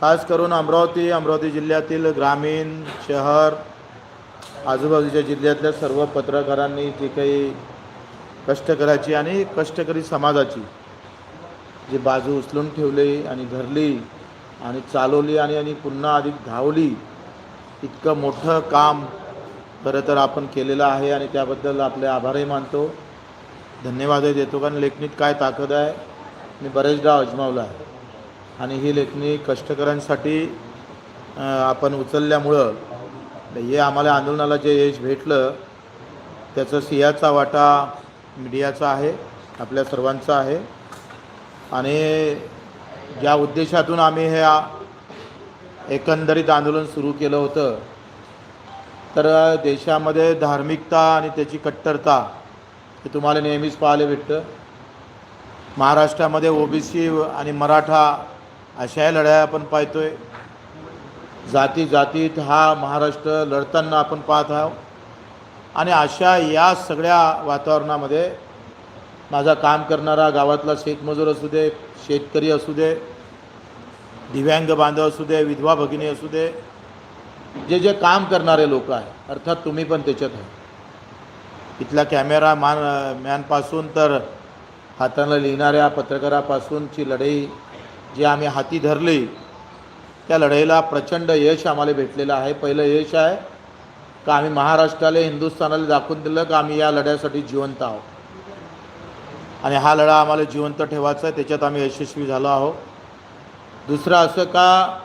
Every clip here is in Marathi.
खास करून अमरावती अमरावती जिल्ह्यातील ग्रामीण शहर आजूबाजूच्या जिल्ह्यातल्या सर्व पत्रकारांनी जी काही कष्टकऱ्याची आणि कष्टकरी समाजाची जी बाजू उचलून ठेवली आणि धरली आणि चालवली आणि आणि पुन्हा अधिक धावली इतकं मोठं काम खरं तर आपण केलेलं आहे आणि त्याबद्दल आपले आभारही मानतो. धन्यवादही देतो कारण लेखणीत काय ताकद आहे मी बरेचदा अजमावलं आहे. आणि ही लेखणी कष्टकऱ्यांसाठी आपण उचलल्यामुळं हे आम्हाला आंदोलनाला जे यश भेटलं त्याचं सियाचा वाटा मीडियाचा आहे आपल्या सर्वांचा आहे. आणि ज्या उद्देशातून आम्ही हे एकंदरीत आंदोलन सुरू केलं होतं तर देशामध्ये धार्मिकता आणि त्याची कट्टरता हे तुम्हाला नेहमीच पाहायला भेटतं. महाराष्ट्रामध्ये ओबीसी आणि मराठा अशा लढाया आपण पाहतोय. जाती जातीत हा महाराष्ट्र लढताना आपण पाहत आहोत. आणि अशा या सगळ्या वातावरणामध्ये माझा काम करणारा गावातला शेतमजूर असू दे शेतकरी असू दे दिव्यांग बांधव असू दे विधवा भगिनी असू दे जे जे काम करणारे लोक आहे अर्थात तुम्ही पण त्याच्यात आहे. इथल्या कॅमेरा मान मॅनपासून तर हातानं लिहिणाऱ्या पत्रकारापासूनची लढाई जी आम्ही हाती धरली त्या लढाईला प्रचंड यश आम्हाला भेटलेलं आहे. पहिलं यश आहे का आम्ही महाराष्ट्राला हिंदुस्थानाला दाखवून दिलं का आम्ही या लढ्यासाठी जिवंत आहोत? आणि हा लढा आम्हाला जिवंत ठेवायचा आहे त्याच्यात आम्ही यशस्वी झालो आहोत. दुसरं असं का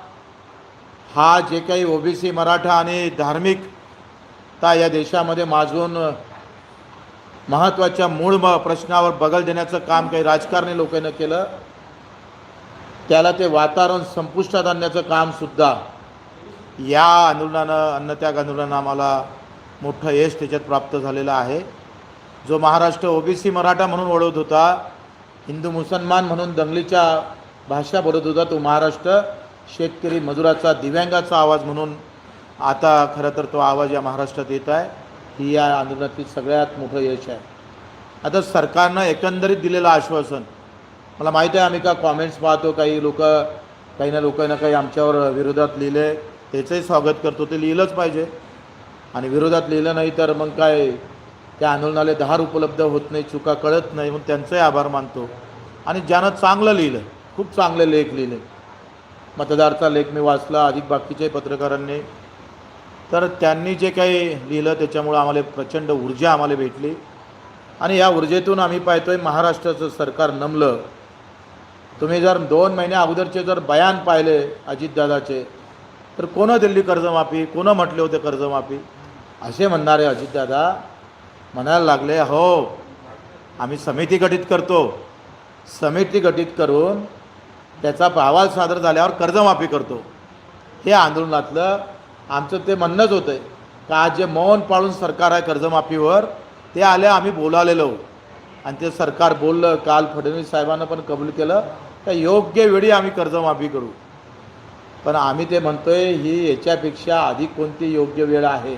हा जे काही ओबीसी मराठा आणि धार्मिकता या देशामध्ये माजून महत्त्वाच्या मूळ म प्रश्नावर बगल देण्याचं काम काही राजकारणी लोकांनी केलं त्याला ते वातावरण संपुष्टात आणण्याचं कामसुद्धा या आंदोलनानं अन्नत्याग आंदोलनानं आम्हाला मोठं यश त्याच्यात प्राप्त झालेलं आहे. जो महाराष्ट्र ओबीसी मराठा म्हणून ओळखत होता हिंदू मुसलमान म्हणून दंगलीच्या भाषा बोलत होता तो महाराष्ट्र शेतकरी मजुराचा दिव्यांगाचा आवाज म्हणून आता खरं तर तो आवाज या महाराष्ट्रात येत आहे. ही या आंदोलनातील सगळ्यात मोठं यश आहे. आता सरकारनं एकंदरीत दिलेलं आश्वासन मला माहीत आहे आम्ही का कॉमेंट्स पाहतो काही लोक काही ना लोकांना काही आमच्यावर विरोधात लिहिले. त्याचंही स्वागत करतो ते लिहिलंच पाहिजे. आणि विरोधात लिहिलं नाही तर मग काय? त्या आंदोलनाला धार उपलब्ध होत नाही चुका कळत नाही मग त्यांचाही आभार मानतो. आणि ज्यानं चांगलं लिहिलं खूप चांगले लेख लिहिले. मतदारचा लेख मी वाचला अधिक बाकीच्याही पत्रकारांनी. तर त्यांनी जे काही लिहिलं त्याच्यामुळं आम्हाला प्रचंड ऊर्जा आम्हाला भेटली. आणि या ऊर्जेतून आम्ही पाहतोय महाराष्ट्राचं सरकार नमलं. तुम्ही जर दोन महिन्या अगोदरचे जर बयान पाहिले अजितदादाचे तर कोणं दिल्ली कर्जमाफी कोणं म्हटले होते कर्जमाफी? असे म्हणणारे अजितदादा म्हणायला लागले हो आम्ही समिती गठीत करतो. समिती गठीत करून त्याचा अहवाल सादर झाल्यावर कर्जमाफी करतो. हे आंदोलनातलं आमचं ते म्हणणंच होतं आहे का आज जे मौन पाळून सरकार आहे कर्जमाफीवर ते आले आम्ही बोलावलेलो आणि ते सरकार बोललं काल फडणवीस साहेबांना पण कबूल केलं. तर योग्य वेळी आम्ही कर्जमाफी करू. पण आम्ही ते म्हणतोय ही याच्यापेक्षा अधिक कोणती योग्य वेळ आहे?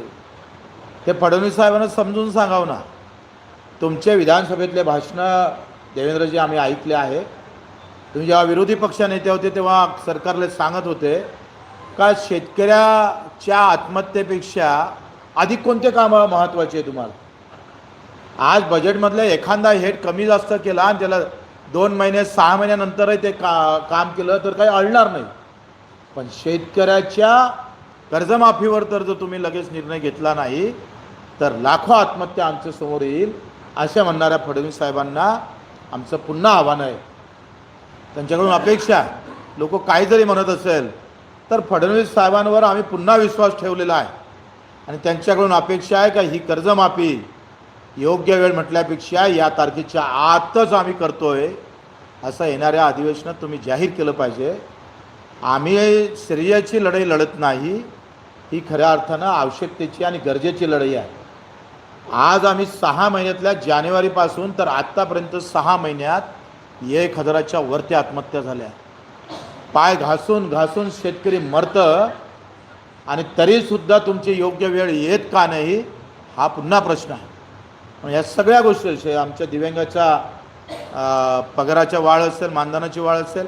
ते फडणवीस साहेबांना समजून सांगावं ना. तुमचे विधानसभेतले भाषणं देवेंद्रजी आम्ही ऐकले आहे तुम्ही जेव्हा विरोधी पक्ष नेते होते तेव्हा सरकारला सांगत होते का शेतकऱ्याच्या आत्महत्येपेक्षा अधिक कोणते कामं महत्त्वाचे आहे तुम्हाला? आज बजेटमधलं एखादा हेड कमी जास्त केला आणि त्याला दोन महिने सहा महिन्यानंतरही ते का काम केलं तर काही अळणार नाही. पण शेतकऱ्याच्या कर्जमाफीवर तर जर तुम्ही लगेच निर्णय घेतला नाही तर लाखो आत्महत्या आमच्यासमोर येईल अशा म्हणणाऱ्या फडणवीस साहेबांना आमचं पुन्हा आव्हान आहे. त्यांच्याकडून अपेक्षा आहे. लोक काही जरी म्हणत असेल तर फडणवीस साहेबांवर आम्ही पुन्हा विश्वास ठेवलेला आहे. आणि त्यांच्याकडून अपेक्षा आहे का ही कर्जमाफी योग्य वेळ म्हटल्यापेक्षा या तारखेच्या आतच आम्ही करतोय असं येणाऱ्या अधिवेशनात तुम्ही जाहीर केलं पाहिजे. आम्ही श्रेयाची लढाई लढत नाही ही खऱ्या अर्थानं आवश्यकतेची आणि गरजेची लढाई आहे. आज आम्ही सहा महिन्यातल्या जानेवारीपासून तर आत्तापर्यंत सहा महिन्यात एक हजाराच्या वरती आत्महत्या झाल्या. पाय घासून घासून शेतकरी मरतं आणि तरीसुद्धा तुमची योग्य वेळ येत का नाही हा पुन्हा प्रश्न आहे. मग या सगळ्या गोष्टी असे आमच्या दिव्यांगाच्या पगाराच्या वाढ असेल मानधनाची वाढ असेल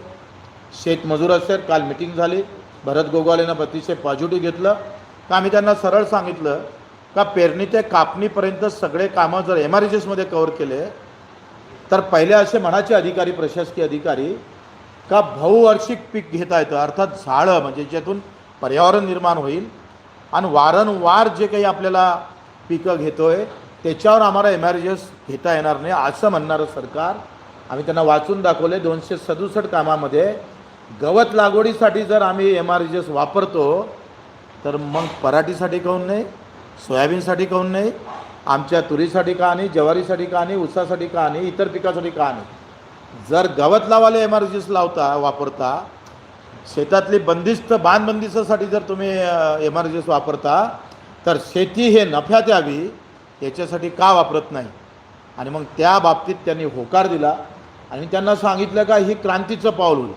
शेतमजूर असेल काल मिटिंग झाली भरत गोगवालेनं अतिशय पॉझिटिव्ह घेतलं. का आम्ही त्यांना सरळ सांगितलं का पेरणी ते कापणीपर्यंत सगळे कामं जर एम आर एसमध्ये कव्हर केले तर पहिले असे म्हणायचे अधिकारी प्रशासकीय अधिकारी का बहुवार्षिक पीक घेता येतं. अर्थात झाडं म्हणजे ज्यातून पर्यावरण निर्माण होईल आणि वारंवार जे काही आपल्याला पिकं घेतो आहे त्याच्यावर आम्हाला एम आर घेता येणार नाही असं म्हणणारं सरकार. आम्ही त्यांना वाचून दाखवले दोनशे सदुसष्ट कामामध्ये. गवत लागवडीसाठी जर आम्ही एम आर वापरतो तर मग पराठीसाठी काहून नाही सोयाबीनसाठी काहून नाही आमच्या तुरीसाठी का नाही ज्वारीसाठी का नाही ऊसासाठी का नाही इतर पिकासाठी का नाही. जर गवत लावायला एम आर लावता वापरता शेतातली बंदिस्त बांधबंदिस्तासाठी जर तुम्ही एम आर वापरता तर शेती हे नफ्यात यावी. याच्यासाठी का वापरत नाही? आणि मग त्या बाबतीत त्यांनी होकार दिला आणि त्यांना सांगितलं का ही क्रांतीचं पाऊल होईल.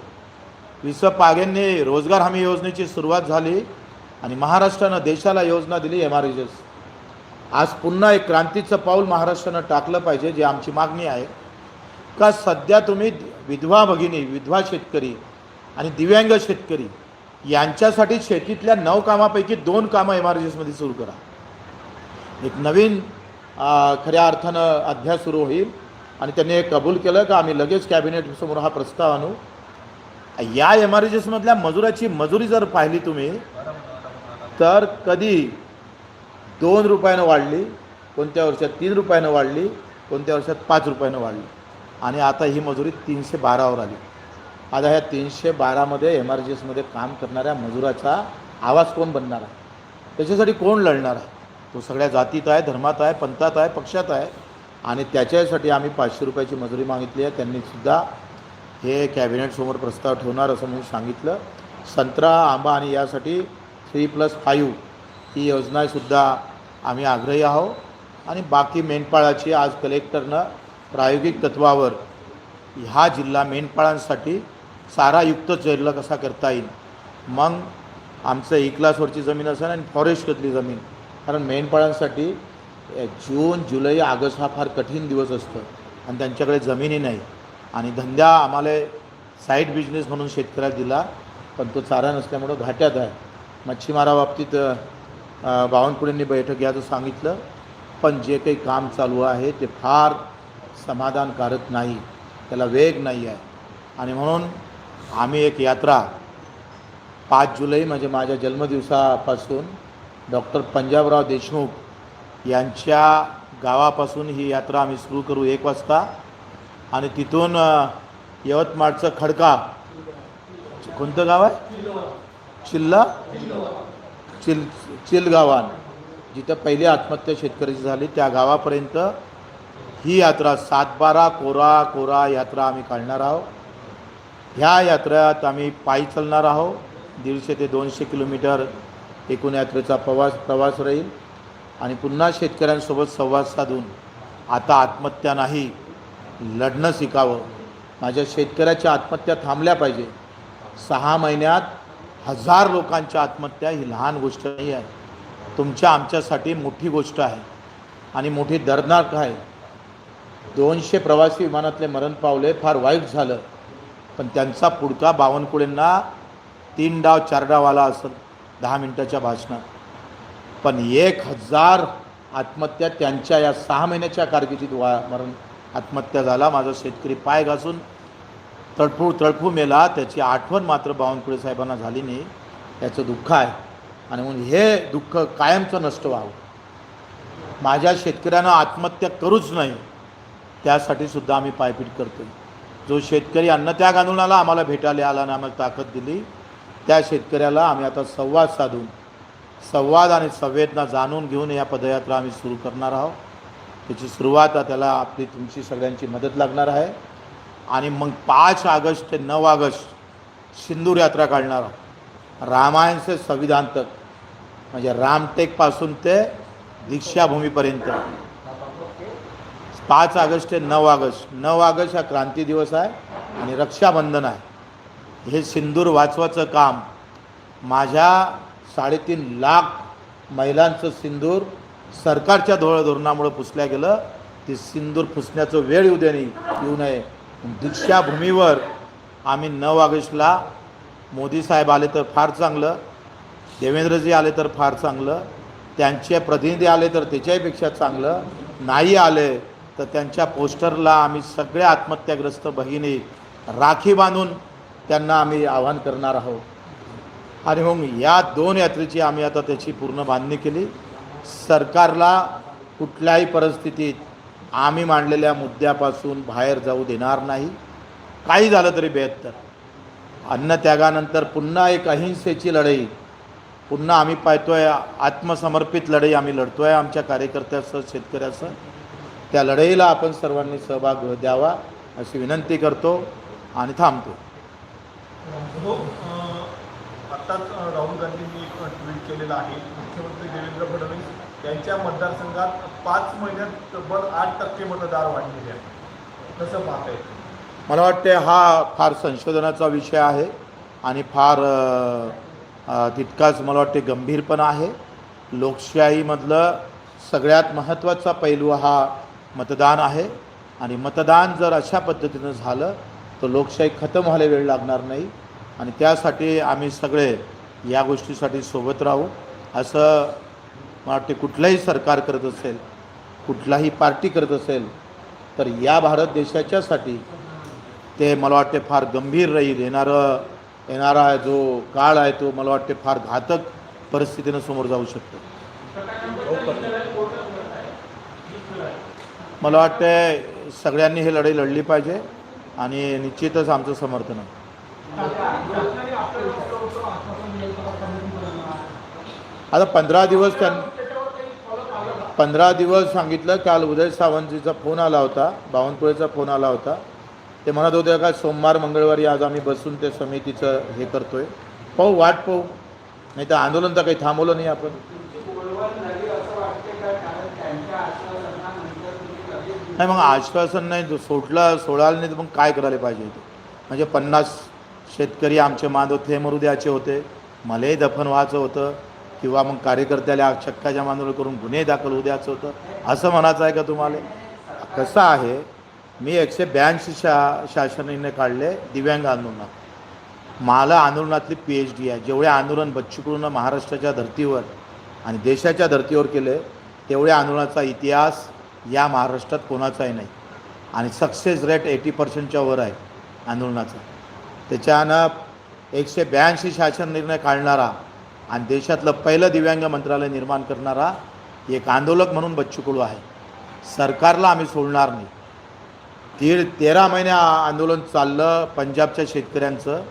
विस पागेंनी रोजगार हमी योजनेची सुरुवात झाली आणि महाराष्ट्रानं देशाला योजना दिली एम आर आज पुन्हा एक क्रांतीचं पाऊल महाराष्ट्रानं टाकलं पाहिजे जी आमची मागणी आहे. का सध्या तुम्ही विधवा भगिनी विधवा शेतकरी आणि दिव्यांग शेतकरी यांच्यासाठी शेतीतल्या नऊ कामापैकी दोन कामं एम आरमध्ये सुरू करा. एक नवीन खऱ्या अर्थानं अध्याय सुरू होईल. आणि त्यांनी हे कबूल केलं का आम्ही लगेच कॅबिनेटसमोर हा प्रस्ताव आणू. या एम आर एसमधल्या मजुराची मजुरी जर पाहिली तुम्ही तर कधी दोन रुपयानं वाढली कोणत्या वर्षात तीन रुपयानं वाढली कोणत्या वर्षात पाच रुपयानं वाढली. आणि आता ही मजुरी तीनशे बारावर आली. आता ह्या तीनशे बारामध्ये एम आर जी एसमध्ये काम करणाऱ्या मजुराचा आवाज कोण बनणार आहे? त्याच्यासाठी कोण लढणार आहे? तो सगळ्या जातीत आहे धर्मात आहे पंथात आहे पक्षात आहे. आणि त्याच्यासाठी आम्ही पाचशे रुपयाची मजुरी मागितली आहे. त्यांनीसुद्धा हे कॅबिनेटसमोर प्रस्ताव ठेवणार असं म्हणून सांगितलं. संत्रा आंबा आणि यासाठी थ्री प्लस फाईव्ह ही योजनासुद्धा आम्ही आग्रही आहोत. आणि बाकी मेंढपाळाची आज कलेक्टरनं प्रायोगिक तत्वावर ह्या जिल्हा मेंढपाळांसाठी चारायुक्त जिल्हा कसा करता येईल? मग आमचं ई क्लासवरची जमीन असेल आणि फॉरेस्टमधली जमीन. कारण मेंढपाळांसाठी जून जुलै ऑगस्ट हा फार कठीण दिवस असतो आणि त्यांच्याकडे जमिनी नाही. आणि धंदा आम्हाला साईड बिझनेस म्हणून शेतकऱ्याला दिला पण तो चारा नसल्यामुळं घाट्यात आहे. मच्छीमाराबाबतीत अ, बावनकुळेंनी बैठक घ्यायचं सांगितलं पण जे काही काम चालू आहे ते फार समाधानकारक नाही. त्याला वेग नाही आहे. आणि म्हणून आम्ही एक यात्रा पाच जुलै म्हणजे माझ्या जन्मदिवसापासून डॉक्टर पंजाबराव देशमुख यांच्या गावापासून ही यात्रा आम्ही सुरू करू एक वाजता. आणि तिथून यवतमाळचं खडका. कोणतं गाव आहे? चिल्ला? चिल चिलगावान. जिथं पहिली आत्महत्या शेतकऱ्याची झाली त्या गावापर्यंत ही यात्रा सातबारा कोरा कोरा यात्रा आम्ही काढणार आहोत. ह्या यात्रेत आम्ही पायी चालणार आहोत. दीडशे ते दोनशे किलोमीटर एकूण यात्रेचा प्रवास प्रवास राहील. आणि पुन्हा शेतकऱ्यांसोबत संवाद साधून आता आत्महत्या नाही लढणं शिकावं. माझ्या शेतकऱ्याच्या आत्महत्या थांबल्या पाहिजे. सहा महिन्यात हजार लोकांच्या आत्महत्या ही लहान गोष्ट नाही आहे. तुमच्या आमच्यासाठी मोठी गोष्ट आहे. आणि मोठी दर्दनाक आहे. दोनशे प्रवासी विमानातले मरण पावले फार वाईट झालं. पण त्यांचा पुढचा बावनकुळेंना तीन डाव चार डाव आला असेल. दहा मिनटाच्या भाषणात. पण एक हजार आत्महत्या त्यांच्या या सहा महिन्याच्या कारकिर्दीत वा मरण आत्महत्या झाला. माझा शेतकरी पाय घासून तळफू तळफू मेला. त्याची आठवण मात्र बावनकुळे साहेबांना झाली नाही. त्याचं दुःख आहे. आणि म्हणून हे दुःख कायमचं नष्ट व्हावं. माझ्या शेतकऱ्यांना आत्महत्या करूच नाही. त्यासाठी सुद्धा आम्ही पायपीट करतो जो शेतकरी अन्नत्याग आंदोलनाला आम्हाला भेटायला आला आणि आम्हाला ताकद दिली त्या शेतकऱ्याला आम्ही आता संवाद साधून संवाद आणि संवेदना जाणून घेऊन या पदयात्रा आम्ही सुरू करणार आहोत. त्याची सुरुवात आता त्याला आपली तुमची सगळ्यांची मदत लागणार आहे. आणि मग पाच ऑगस्ट ते नऊ ऑगस्ट सिंदूर यात्रा काढणार आहोत. रामायणचे संविधान तक म्हणजे रामटेकपासून ते दीक्षाभूमीपर्यंत. पाच ऑगस्ट ते नऊ ऑगस्ट नऊ ऑगस्ट हा क्रांती दिवस आहे आणि रक्षाबंधन आहे. हे सिंदूर वाचवाचं काम. माझ्या साडेतीन लाख महिलांचं सिंदूर सरकारच्या धोळ धोरणामुळं पुसल्या गेलं. ते सिंदूर पुसण्याचं वेळ येऊ दे नाही येऊ नये. दीक्षाभूमीवर आम्ही नऊ ऑगस्टला मोदी साहेब आले तर फार चांगलं देवेंद्रजी आले तर फार चांगलं त्यांचे प्रतिनिधी आले तर त्याच्याहीपेक्षा चांगलं नाही आले तर त्यांच्या पोस्टरला आम्ही सगळ्या आत्महत्याग्रस्त बहिणी राखी बांधून त्यांना आम्ही आवाहन करणार आहोत. आणि मग या दोन यात्रेची आम्ही आता त्याची पूर्ण बांधणी केली. सरकारला कुठल्याही परिस्थितीत आम्ही मांडलेल्या मुद्द्यापासून बाहेर जाऊ देणार नाही. काही झालं तरी बेहत्तर. अन्नत्यागानंतर पुन्हा एक अहिंसेची लढाई. पुन्हा आम्ही पाहतोय आत्मसमर्पित लढाई आम्ही लढतो आहे आमच्या कार्यकर्त्यासह शेतकऱ्यासह. त्या लढाईला आपण सर्वांनी सहभाग द्यावा अशी विनंती करतो आणि थांबतो. हो आत्ताच राहुल गांधींनी एक ट्विट केलेलं आहे. मुख्यमंत्री देवेंद्र फडणवीस यांच्या मतदारसंघात पाच महिन्यात तब्बल आठ टक्के मतदार वाढलेले आहेत. कसं पाहताय मला वाटते हा फार संशोधनाचा विषय आहे आणि फार तितकाच मला वाटते गंभीर पण आहे. लोकशाहीमधलं सगळ्यात महत्त्वाचा पैलू हा मतदान आहे. आणि मतदान जर अशा पद्धतीनं झालं तो लोकशाही खतम व्हायला वेळ लागणार नाही आणि त्यासाठी आम्ही सगळे या गोष्टीसाठी सोबत राहू. असं मला वाटते कुठलंही सरकार करत असेल कुठलाही पार्टी करत असेल तर या भारत देशाच्यासाठी ते मला वाटते फार गंभीर राहील. येणारं येणारा जो काळ आहे तो मला वाटते फार घातक परिस्थितीनं समोर जाऊ शकतो. मला वाटते सगळ्यांनी हे लढाई लढली पाहिजे. आणि निश्चितच आमचं समर्थन आहे. आता पंधरा दिवस त्यां पंधरा दिवस सांगितलं काल उदय सावंतजीचा फोन आला होता बावनकुळेचा फोन आला होता. ते म्हणत होते का सोमवार मंगळवारी आज आम्ही बसून ते समितीचं हे करतोय. पाहू वाट पाहू. नाही तर आंदोलन तर काही थांबवलं नाही आपण. नाही मग आश्वासन नाही सोडलं सोडायला नाही तर मग काय करायला पाहिजे ते? म्हणजे पन्नास शेतकरी आमचे मांडव ते मरू द्यायचे होते. मलाही दफन व्हायचं होतं. किंवा मग कार्यकर्त्याला छक्काच्या मांदोळ करून गुन्हे दाखल होऊ द्यायचं होतं. असं म्हणायचं आहे का तुम्हाला? कसं आहे मी एकशे ब्याऐंशी शा शासनाने काढले दिव्यांग आंदोलनात मला आंदोलनातली पी एच डी आहे. जेवढे आंदोलन बच्चूकडून महाराष्ट्राच्या धर्तीवर आणि देशाच्या धर्तीवर केले तेवढ्या आंदोलनाचा इतिहास या महाराष्ट्रात कोणाचाही नाही. आणि सक्सेस रेट एटी पर्सेंटच्या वर आहे आंदोलनाचा. त्याच्यानं एकशे ब्याऐंशी शासन निर्णय काढणारा आणि देशातलं पहिलं दिव्यांग मंत्रालय निर्माण करणारा एक आंदोलक म्हणून बच्चू कडू आहे. सरकारला आम्ही सोडणार नाही. दीड तेरा महिने आंदोलन चाललं पंजाबच्या शेतकऱ्यांचं.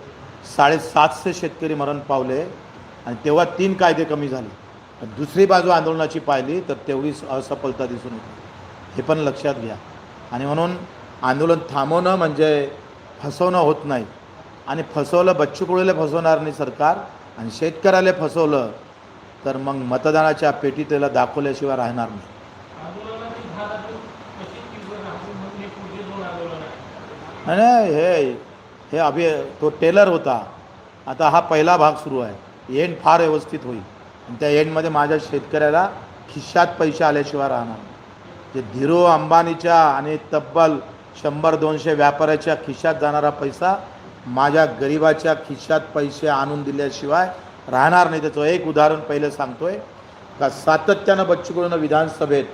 साडेसातशे शेतकरी मरण पावले आणि तेव्हा तीन कायदे कमी झाले. दुसरी बाजू आंदोलनाची पाहिली तर तेवढीच असफलता दिसून येते. हे पण लक्षात घ्या. आणि म्हणून आंदोलन थांबवणं म्हणजे फसवणं होत नाही. आणि फसवलं बच्चूकुळीला फसवणार नाही सरकार आणि शेतकऱ्याला फसवलं तर मग मतदानाच्या पेटी त्याला दाखवल्याशिवाय राहणार नाही. नाही नाही, हे हे अभि तो टेलर होता. आता हा पहिला भाग सुरू आहे. एंड फार व्यवस्थित होईल. आणि त्या एंडमध्ये माझ्या शेतकऱ्याला खिशात पैसे आल्याशिवाय राहणार नाही. जे धीरो अंबानीच्या आणि तब्बल शंभर दोनशे व्यापाऱ्याच्या खिशात जाणारा पैसा माझ्या गरिबाच्या खिशात पैसे आणून दिल्याशिवाय राहणार नाही. त्याचं एक उदाहरण पहिलं सांगतोय. का सातत्यानं बच्चूकडून विधानसभेत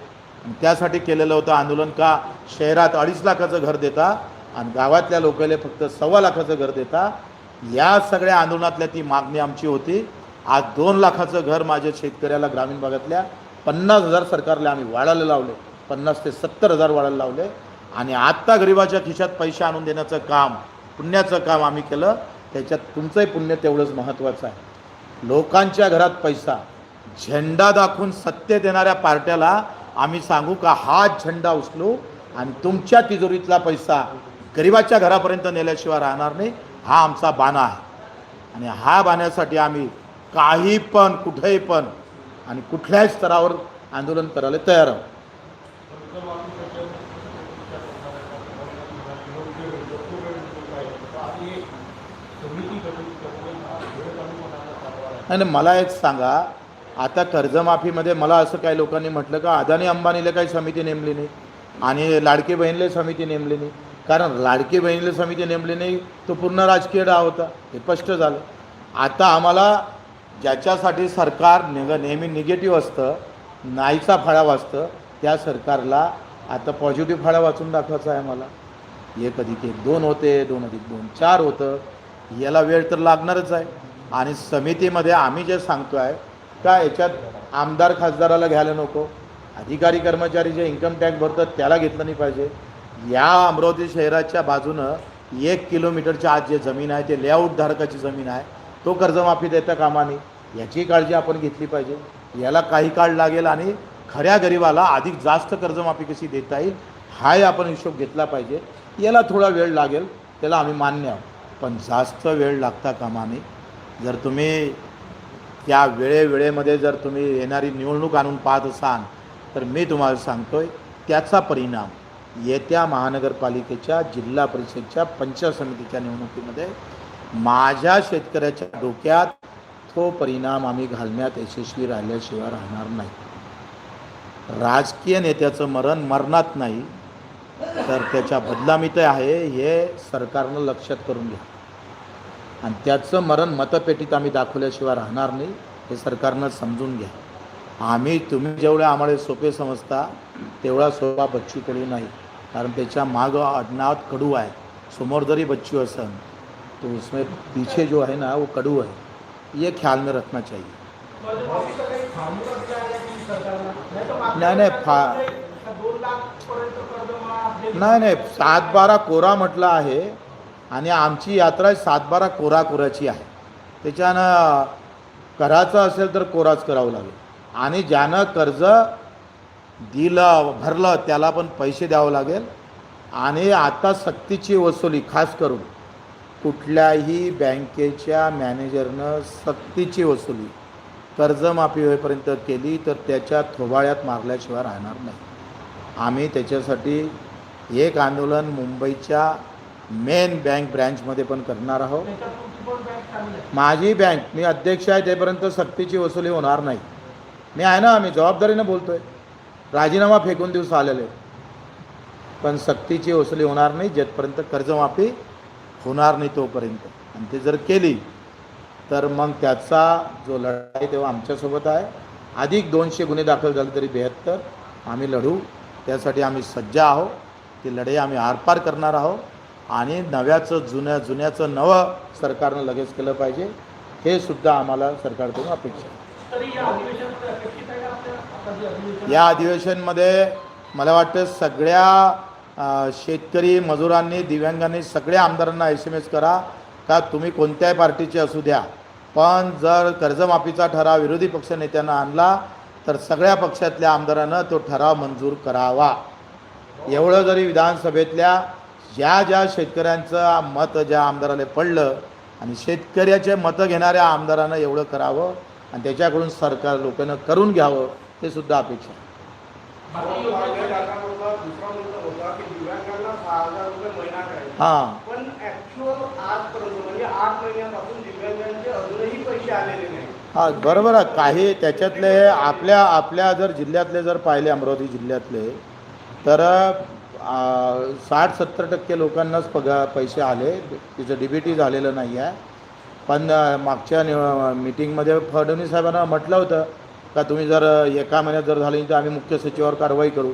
त्यासाठी केलेलं होतं आंदोलन का शहरात अडीच लाखाचं घर देता आणि गावातल्या लोकांना फक्त सव्वा लाखाचं घर देता या सगळ्या आंदोलनातल्या ती मागणी आमची होती. आज दोन लाखाचं घर माझ्या शेतकऱ्याला ग्रामीण भागातल्या पन्नास हजार सरकारला आम्ही वाढायला लावले पन्नास ते सत्तर हजार वाढायला लावले. आणि आत्ता गरिबाच्या खिशात पैसे आणून देण्याचं काम पुण्याचं काम आम्ही केलं. त्याच्यात तुमचंही पुण्य तेवढंच महत्त्वाचं आहे. लोकांच्या घरात पैसा झेंडा दाखवून सत्य देणाऱ्या पार्ट्याला आम्ही सांगू का हा झेंडा उचलू आणि तुमच्या तिजोरीतला पैसा गरिबाच्या घरापर्यंत नेल्याशिवाय राहणार नाही. हा आमचा बाणा आहे. आणि हा बाण्यासाठी आम्ही काही पण कुठेही पण आणि कुठल्याही स्तरावर आंदोलन करायला तयार आहोत. नाही नाही, मला एक सांगा. आता कर्जमाफीमध्ये मला असं काही लोकांनी म्हटलं का अदानी अंबानीला काही समिती नेमली नाही आणि लाडकी बहिणीला समिती नेमली नाही. कारण लाडकी बहिणीला समिती नेमली नाही तो पूर्ण राजकीय डाव होता. हे स्पष्ट झालं. आता आम्हाला ज्याच्यासाठी सरकार निग नेहमी निगेटिव्ह असतं नाहीचा फळाव असतं त्या सरकारला आता पॉझिटिव्ह फळा वाचून दाखवायचा आहे मला एक अधिक एक दोन होते दोन अधिक दोन चार होतं. याला वेळ तर लागणारच आहे. आणि समितीमध्ये आम्ही जे सांगतो आहे का याच्यात आमदार खासदाराला घ्यायला नको. अधिकारी कर्मचारी जे इन्कम टॅक्स भरतात त्याला घेतलं नाही पाहिजे. या अमरावती शहराच्या बाजूनं एक किलोमीटरच्या आत जे जमीन आहे ते लेआउट धारकाची जमीन आहे तो कर्जमाफी देता कामाने. याची काळजी आपण घेतली पाहिजे. याला काही काळ लागेल आणि खऱ्या गरिबाला अधिक जास्त कर्जमाफी कशी देता येईल हाही आपण हिशोब घेतला पाहिजे. याला थोडा वेळ लागेल त्याला आम्ही मान्य आहोत. पण जास्त वेळ लागता कामा नये. जर तुम्ही त्या वेळेवेळेमध्ये जर तुम्ही येणारी निवडणूक आणून पाहत असाल तर मी तुम्हाला सांगतोय त्याचा परिणाम येत्या महानगरपालिकेच्या जिल्हा परिषदच्या पंचायत समितीच्या निवडणुकीमध्ये माझ्या शेतकऱ्याच्या डोक्यात तो परिणाम आम्ही घालण्यात यशस्वी राहिल्याशिवाय राहणार नाही. राजकीय नेत्याचं मरण मरणात नाही तर त्याच्या बदलामीत आहे हे सरकारनं लक्षात करून घ्या. आणि त्याचं मरण मतपेटीत आम्ही दाखवल्याशिवाय राहणार नाही हे सरकारनं समजून घ्या. आम्ही तुम्ही जेवढे आम्हाला सोपे समजता तेवढा सोपा बच्चू कडू नाही. कारण त्याच्या मागं अडनात कडू आहे. समोर जरी बच्चू असन तो उसमें पीछे जो है ना वो कडू है ये ख्याल में रखना चाहिए. नाही नाही फा नाही नाही सात बारा कोरा म्हटलं आहे आणि आमची यात्रा सात बारा कोरा कोराची आहे. त्याच्यानं करायचं असेल तर कोराच करावं लागेल. आणि ज्यानं कर्ज दिलं भरलं त्याला पण पैसे द्यावं लागेल. आणि आता सक्तीची वसुली खास करून कुठल्याही बँकेच्या मॅनेजरनं सक्तीची वसुली कर्जमाफी होईपर्यंत केली तर त्याच्या थोबाळ्यात मारल्याशिवाय राहणार नाही. आम्ही त्याच्यासाठी एक आंदोलन मुंबईच्या मेन बँक ब्रँचमध्ये पण करणार आहोत. माझी बँक मी अध्यक्ष आहे तेपर्यंत सक्तीची वसुली होणार नाही. मी आहे ना आम्ही जबाबदारीनं बोलतो आहे राजीनामा फेकून दिवस आलेले. पण सक्तीची वसुली होणार नाही जेथपर्यंत कर्जमाफी होणार नाही तोपर्यंत. आणि ते जर केली तर मग त्याचा जो लढाई तेव्हा आमच्यासोबत आहे. अधिक दोनशे गुन्हे दाखल झाले तरी बेहत्तर. आम्ही लढू. त्यासाठी आम्ही सज्ज आहोत. ती लढाई आम्ही आरपार करणार आहोत. आणि नव्याचं जुन्या जुन्याचं नवं सरकारनं लगेच केलं पाहिजे. हे सुद्धा आम्हाला सरकारकडून अपेक्षा आहे. या अधिवेशनमध्ये मला वाटतं सगळ्या शेतकरी मजुरांनी दिव्यांगांनी सगळ्या आमदारांना एस एम एस करा. का तुम्ही कोणत्याही पार्टीचे असू द्या. पण जर कर्जमाफीचा ठराव विरोधी पक्ष नेत्यांना आणला तर सगळ्या पक्षातल्या आमदारांना तो ठराव मंजूर करावा. एवढं जरी विधानसभेतल्या ज्या ज्या शेतकऱ्यांचं मत ज्या आमदाराला पडलं आणि शेतकऱ्याचे मतं घेणाऱ्या आमदारानं एवढं करावं आणि त्याच्याकडून सरकार लोकांना करून घ्यावं ते सुद्धा अपेक्षा आहे. हां. पण आजपर्यंत म्हणजे आठ महिन्यापासून दिव्यांगांचे अजूनही पैसे आलेले नाही हा बरोबर आहे. काही त्याच्यातले आपल्या आपल्या जर जिल्ह्यातले जर पाहिले अमरावती जिल्ह्यातले तर साठ सत्तर टक्के लोकांनाच पगा पैसे आले. तिचं डी बी टी झालेलं नाही आहे पण मागच्या नि मीटिंगमध्ये फडणवीस साहेबांना म्हटलं होतं का तुम्ही जर एका महिन्यात जर झाले तर आम्ही मुख्य सचिवावर कारवाई करू.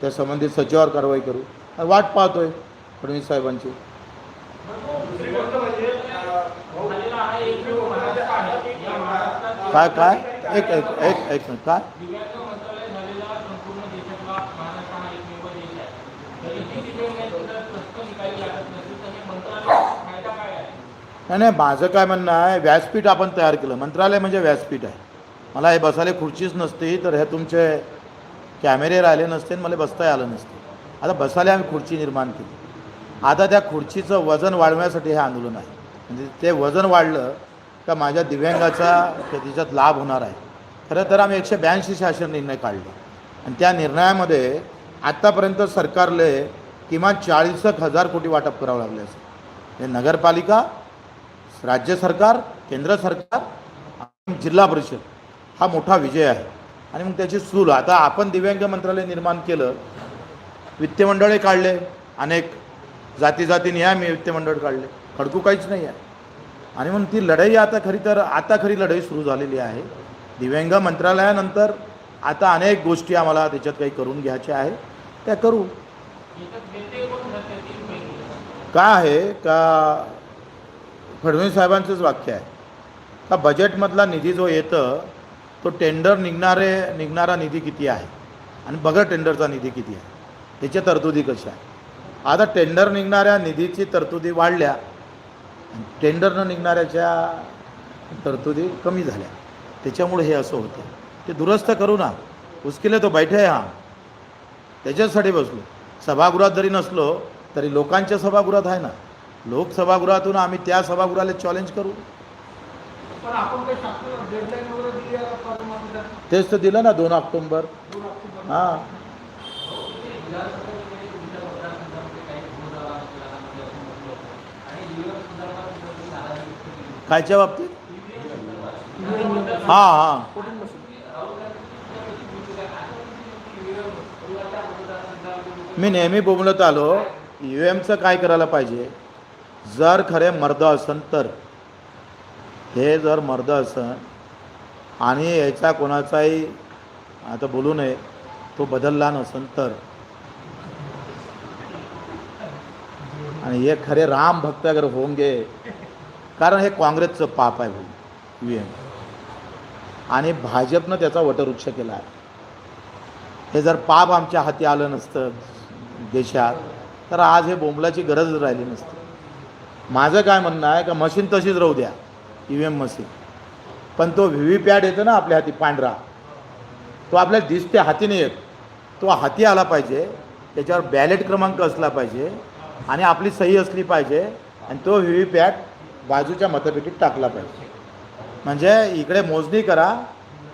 त्या संबंधित सचिवावर कारवाई करू. वाट पाहतोय फडणवीस साहेबांची. काय काय? एक एक एक एक मिनिट काय? नाही नाही माझं काय म्हणणं आहे व्यासपीठ आपण तयार केलं. मंत्रालय म्हणजे व्यासपीठ आहे. मला हे बसायला खुर्चीच नसती तर हे तुमचे कॅमेरे राहिले नसते आणि मला बसता आलं नसते. आता बसायला आम्ही खुर्ची निर्माण केली. आता त्या खुर्चीचं वजन वाढवण्यासाठी हे आंदोलन आहे. म्हणजे ते वजन वाढलं का माझ्या दिव्यांगाचा त्याच्यात लाभ होणार आहे. खरं तर आम्ही एकशे ब्याऐंशी शासन निर्णय काढले. आणि त्या निर्णयामध्ये आत्तापर्यंत सरकारले किमान चाळीस एक हजार कोटी वाटप करावं लागले असेल. हे नगरपालिका राज्य सरकार केंद्र सरकार आणि जिल्हा परिषद हा मोठा विजय आहे. आणि मग त्याची सूल आता आपण दिव्यांग मंत्रालय निर्माण केलं वित्तमंडळे काढले अनेक जाती जाती निहाय मी वित्तमंडळ काढले. खडकू काहीच नाही आहे. आणि म्हणून ती लढाई आता खरी तर आता खरी लढाई सुरू झालेली आहे. दिव्यांग मंत्रालयानंतर आता अनेक गोष्टी आम्हाला त्याच्यात काही करून घ्यायच्या आहे त्या करू. का काय आहे? का फडणवीस साहेबांचंच वाक्य आहे. का बजेटमधला निधी जो येतं तो टेंडर निघणारे निघणारा निधी किती आहे? आणि बघा टेंडरचा निधी किती आहे? त्याच्या तरतुदी कशा आहे आता टेंडर निघणाऱ्या निधीची तरतुदी वाढल्या आणि टेंडर न निघणाऱ्याच्या तरतुदी कमी झाल्या. त्याच्यामुळे हे असं होतं. ते दुरुस्त करू ना. उसके तो बैठे हा. त्याच्याचसाठी बसलो. सभागृहात जरी नसलो तरी लोकांच्या सभागृहात आहे ना. लोकसभागृहातून आम्ही त्या सभागृहाला चॅलेंज करू. तेच तर दिलं ना दोन ऑक्टोंबर. दोन ऑक्टोबर. हां विधानसभेमध्ये तुमच्या मतदारसंघामध्ये काही विरोध झाला असेल म्हणजे असं म्हटलं होतं. आणि ईव्हीएम संदर्भात सुद्धा तुम्ही नाराजी व्यक्त केली कायच्या बाबतीत? हा हां. हां मी नेहमी बोलत आलो ई एमचं काय करायला पाहिजे? जर खरे मर्द असन तर. हे जर मर्द असन आणि याचा कोणाचाही आता बोलू नये तो बदलला नसन तर. आणि हे खरे राम भक्त अगर होंगे कारण हे काँग्रेसचं पाप आहे भाऊ ई व्ही एम आणि भाजपनं त्याचा वटवृक्ष केला आहे. हे जर पाप आमच्या हाती आलं नसतं देशात तर आज हे बोंबलाची गरज राहिली नसती. माझं काय म्हणणं आहे का मशीन तशीच राहू द्या ई व्ही एम मशीन. पण तो व्ही व्ही पॅड येतो ना आपल्या हाती पांढरा. तो आपल्याला दिसते हातीने येत तो हाती आला पाहिजे त्याच्यावर बॅलेट क्रमांक असला पाहिजे आणि आपली सही असली पाहिजे आणि तो व्ही व्ही पॅड बाजूच्या मतपेटीत टाकला पाहिजे. म्हणजे इकडे मोजणी करा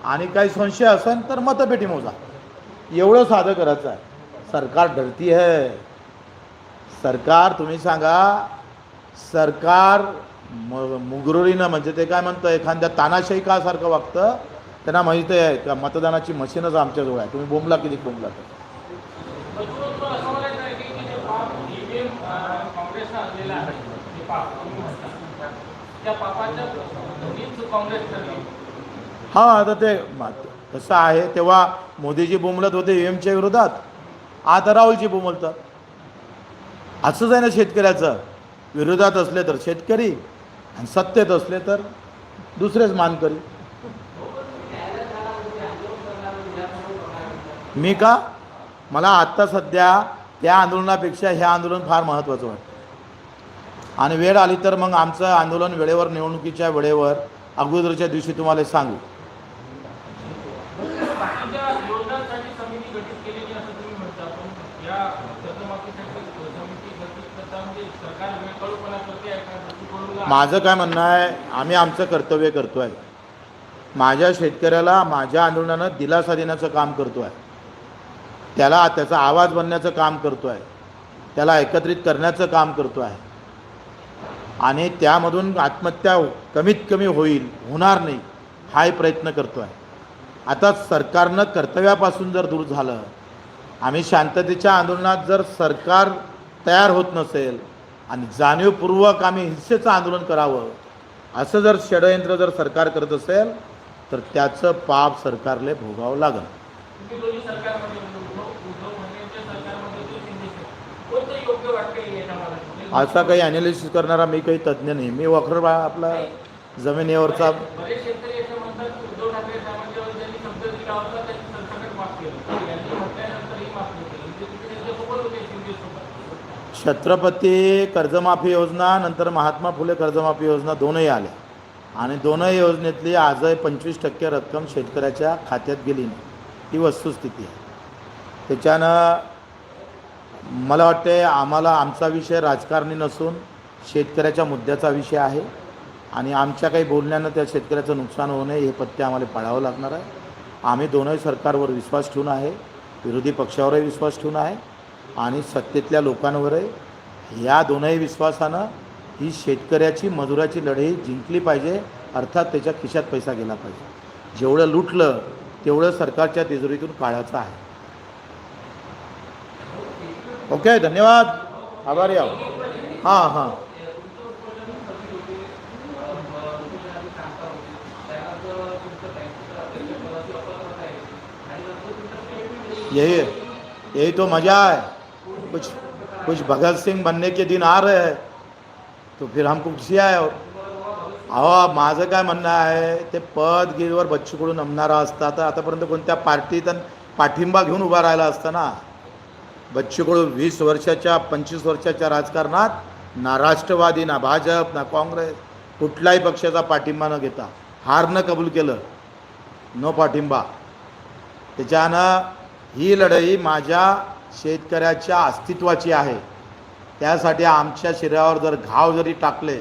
आणि काही संशय असेल तर मतपेटी मोजा. एवढं साधं करायचं आहे. सरकार डरती आहे. सरकार तुम्ही सांगा सरकार म मुगरुरीनं म्हणजे ते काय म्हणतं एखाद्या तानाशाही का सारखं वागतं त्यांना माहिती आहे का मतदानाची मशीनच आमच्याजवळ आहे. तुम्ही बोंबला किती बोंबला तर पण हा आता ते कसं आहे. तेव्हा मोदीजी बोमलत होते एमच्या विरोधात. आता राहुलजी बोमलतात असंच आहे ना शेतकऱ्याचं. विरोधात असले तर शेतकरी आणि सत्तेत असले तर दुसरेच मानकरी. मी का? मला आत्ता सध्या त्या आंदोलनापेक्षा हे आंदोलन फार महत्त्वाचं वाटतं. आणि वेळ आली तर मग आमचं आंदोलन वेळेवर निवडणुकीच्या वेळेवर अगोदरच्या दिवशी तुम्हाला सांगू. म्हणजे माझं काय म्हणणं आहे आम्ही आमचं कर्तव्य करतो आहे माझ्या शेतकऱ्याला माझ्या आंदोलनानं दिलासा देण्याचं काम करतो आहे त्याला त्याचा आवाज बनण्याचं काम करतो आहे त्याला एकत्रित करण्याचं काम करतो आहे आणि त्यामधून आत्महत्या कमीत कमी होईल होणार नाही हाही प्रयत्न करतो आहे आता सरकारनं कर्तव्यापासून जर दूर झालं आम्ही शांततेच्या आंदोलनात जर सरकार तयार होत नसेल आणि जाणीवपूर्वक आम्ही हिंसेचं आंदोलन करावं असं जर षडयंत्र जर सरकार करत असेल तर त्याचं पाप सरकारले भोगावं लागेल सरकार. असा काही ॲनालिसिस करणारा मी काही तज्ज्ञ नाही. मी वखर बा आपला जमिनीवरचा म्हणजे छत्रपती कर्जमाफी योजना नंतर महात्मा फुले कर्जमाफी योजना दोनही आल्या. आणि दोनही योजनेतली आजही पंचवीस टक्के रक्कम शेतकऱ्याच्या खात्यात गेली नाही. ही वस्तुस्थिती आहे. त्याच्यानं मला वाटते आम्हाला आमचा विषय राजकारणी नसून शेतकऱ्याच्या मुद्द्याचा विषय आहे. आणि आमच्या काही बोलण्यानं त्या शेतकऱ्याचं नुकसान होऊ नये हे पत्ते आम्हाला पाळावं लागणार आहे. आम्ही दोनही सरकारवर विश्वास ठेवून आहे. विरोधी पक्षावरही विश्वास ठेवून आहे. आणि सत्तेतल्या लोकांवरही. या दोनही विश्वासानं ही शेतकऱ्याची मजुराची लढाई जिंकली पाहिजे. अर्थात त्याच्या खिशात पैसा गेला पाहिजे. जेवढं लुटलं तेवढं सरकारच्या तिजोरीतून काढायचं आहे. ओके धन्यवाद. आभारी आओ हां हां. यही यही तो मज़ा है. कुछ कुछ भगत सिंह बनने के दिन आ रहे हैं तो फिर हमको खुशी आहे अहो माझं काय म्हणणं आहे? ते पद गिरीवर बच्चूकडून नमणारा असता. तर आतापर्यंत कोणत्या पार्टीत पाठिंबा घेऊन उभा राहिला असता ना? बच्चूकडू वीस वर्षाच्या पंचवीस वर्षाच्या राजकारणात ना राष्ट्रवादी ना भाजप ना काँग्रेस कुठल्याही पक्षाचा पाठिंबा न घेता हारनं कबूल केलं. न पाठिंबा. त्याच्यानं ही लढाई माझ्या शेतकऱ्याच्या अस्तित्वाची आहे. त्यासाठी आमच्या शरीरावर जर घाव जरी टाकले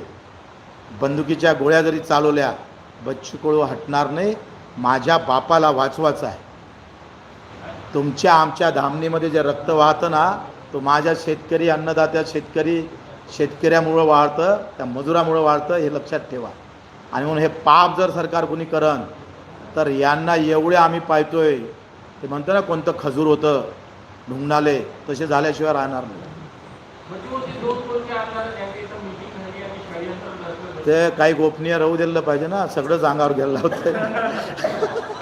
बंदुकीच्या गोळ्या जरी चालवल्या बच्चू हटणार नाही माझ्या बापाला वाचवायचं आहे. तुमच्या आमच्या धामणीमध्ये जे रक्त वाहतं ना तो माझ्या शेतकरी अन्नदात्या शेतकरी शेतकऱ्यामुळं वाढतं त्या मजुरामुळं वाढतं हे लक्षात ठेवा. आणि म्हणून हे पाप जर सरकार कुणी करण तर यांना एवढे आम्ही पाहतोय ते म्हणतो ना कोणतं खजूर होतं ढुंगणाले तसे झाल्याशिवाय राहणार नाही. ते काही गोपनीय राहू दिलं पाहिजे ना सगळंच अंगावर घ्यायला होतं